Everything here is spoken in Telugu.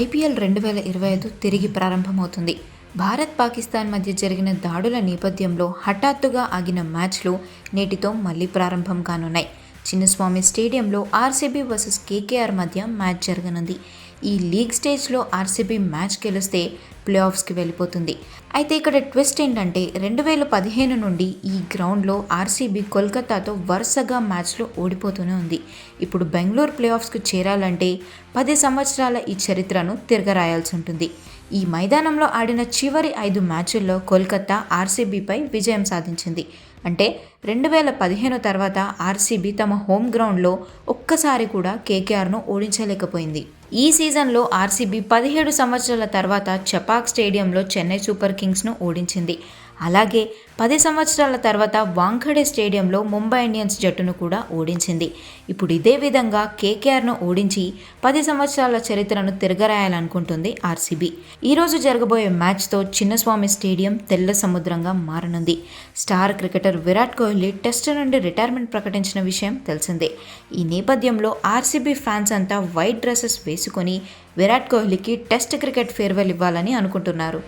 ఐపీఎల్ రెండు వేల ఇరవై ఐదు తిరిగి ప్రారంభమవుతుంది. భారత్ పాకిస్తాన్ మధ్య జరిగిన దాడుల నేపథ్యంలో హఠాత్తుగా ఆగిన మ్యాచ్లు నేటితో మళ్ళీ ప్రారంభం కానున్నాయి. చిన్నస్వామి స్టేడియంలో ఆర్సీబీ వర్సెస్ కేకేఆర్ మధ్య మ్యాచ్ జరగనుంది. ఈ లీగ్ స్టేజ్లో ఆర్సీబీ మ్యాచ్ గెలిస్తే ప్లే ఆఫ్స్కి వెళ్ళిపోతుంది. అయితే ఇక్కడ ట్విస్ట్ ఏంటంటే రెండు వేల పదిహేను నుండి ఈ గ్రౌండ్లో ఆర్సీబీ కోల్కతాతో వరుసగా మ్యాచ్లు ఓడిపోతూనే ఉంది. ఇప్పుడు బెంగళూరు ప్లే ఆఫ్స్కు చేరాలంటే పది సంవత్సరాల ఈ చరిత్రను తిరగరాయాల్సి ఉంటుంది. ఈ మైదానంలో ఆడిన చివరి ఐదు మ్యాచుల్లో కోల్కతా ఆర్సీబీపై విజయం సాధించింది. అంటే రెండు వేల పదిహేను తర్వాత ఆర్సీబీ తమ హోమ్ గ్రౌండ్లో ఒక్కసారి కూడా కేకేఆర్ను ఓడించలేకపోయింది. ఈ సీజన్లో ఆర్సీబీ పదిహేడు సంవత్సరాల తర్వాత చపాక్ స్టేడియంలో చెన్నై సూపర్ కింగ్స్ను ఓడించింది. అలాగే పది సంవత్సరాల తర్వాత వాంఖడే స్టేడియంలో ముంబై ఇండియన్స్ జట్టును కూడా ఓడించింది. ఇప్పుడు ఇదే విధంగా కేకేఆర్ను ఓడించి పది సంవత్సరాల చరిత్రను తిరగరాయాలనుకుంటుంది ఆర్సీబీ. ఈరోజు జరగబోయే మ్యాచ్తో చిన్నస్వామి స్టేడియం తెల్ల సముద్రంగా మారనుంది. Star cricketer Virat Kohli test నుండి రిటైర్మెంట్ ప్రకటించిన విషయం తెలిసిందే. ఈ నేపథ్యంలో ఆర్సీబీ ఫ్యాన్స్ అంతా వైట్ డ్రెస్సెస్ వేసుకొని విరాట్ కోహ్లీకి టెస్ట్ క్రికెట్ ఫేర్వెల్ ఇవ్వాలని అనుకుంటున్నారు.